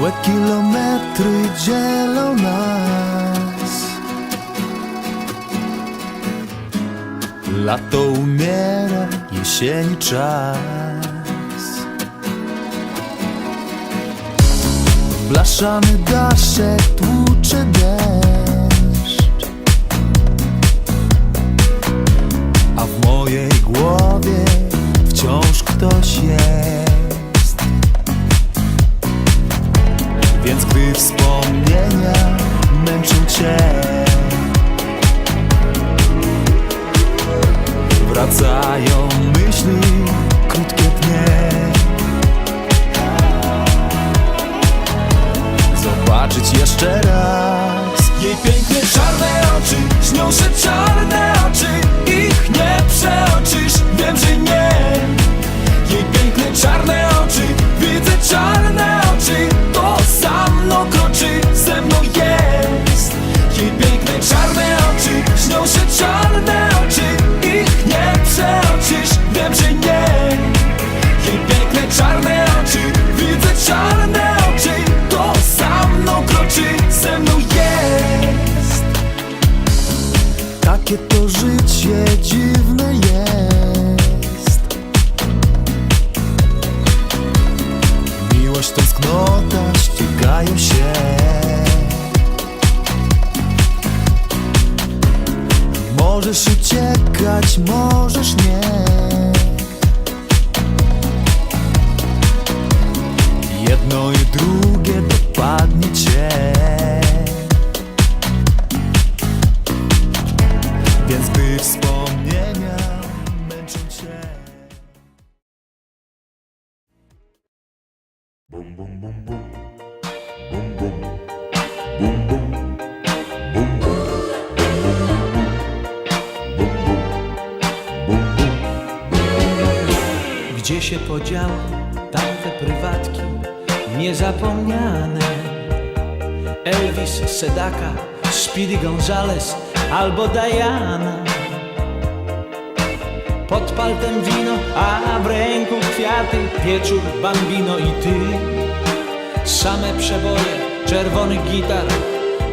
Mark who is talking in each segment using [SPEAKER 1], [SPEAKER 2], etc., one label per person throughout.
[SPEAKER 1] Złe kilometry dzielą nas. Lato umiera, jesieni czas. Blaszany daszek tłucze deszcz. A w mojej głowie wciąż Zobaczyć jeszcze raz. Jej piękne czarne oczy Śnią się czarne oczy. Ich nie przeoczysz Wiem, że nie. Jej piękne czarne oczy Widzę czarne oczy. To za mną kroczy Takie to życie dziwne jest. Miłość, tęsknota ścigają się. Możesz uciekać, możesz
[SPEAKER 2] Bum bum bum bum. Bum bum. Bum bum. Bum bum. Bum bum. Bum bum.
[SPEAKER 3] Gdzie się podziały tamte prywatki niezapomniane? Elvis, Sedaka, Speedy Gonzales albo Diana. Pod paltem wino, a w ręku kwiaty, wieczór, bambino i ty. Same przeboje, czerwonych gitar,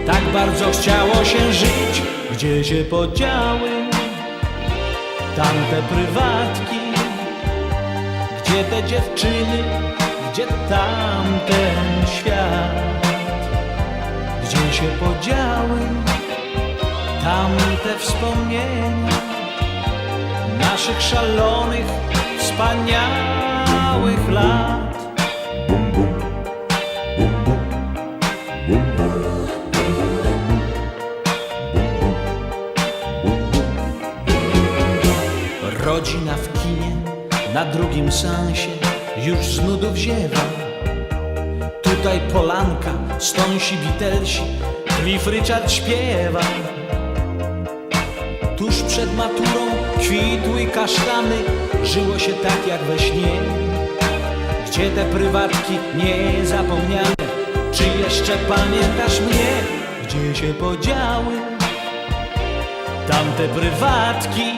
[SPEAKER 3] tak bardzo chciało się żyć. Gdzie się podziały tamte prywatki? Gdzie te dziewczyny, gdzie tamten świat? Gdzie się podziały tamte wspomnienia naszych szalonych, wspaniałych lat? Rodzina w kinie, na drugim sensie już z nudów ziewa. Tutaj Polanka, Stonsi, Beatlesi, Cliff Richard śpiewa. Tuż przed maturą kwitły kasztany, żyło się tak jak we śnie. Gdzie te prywatki niezapomniane, czy jeszcze pamiętasz mnie? Gdzie się podziały tamte prywatki?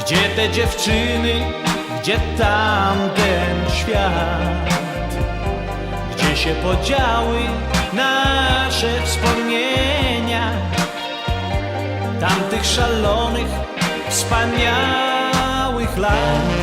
[SPEAKER 3] Gdzie te dziewczyny, gdzie tamten świat? Gdzie się podziały nasze wspomnienia Tamtych szalonych, wspaniałych lat?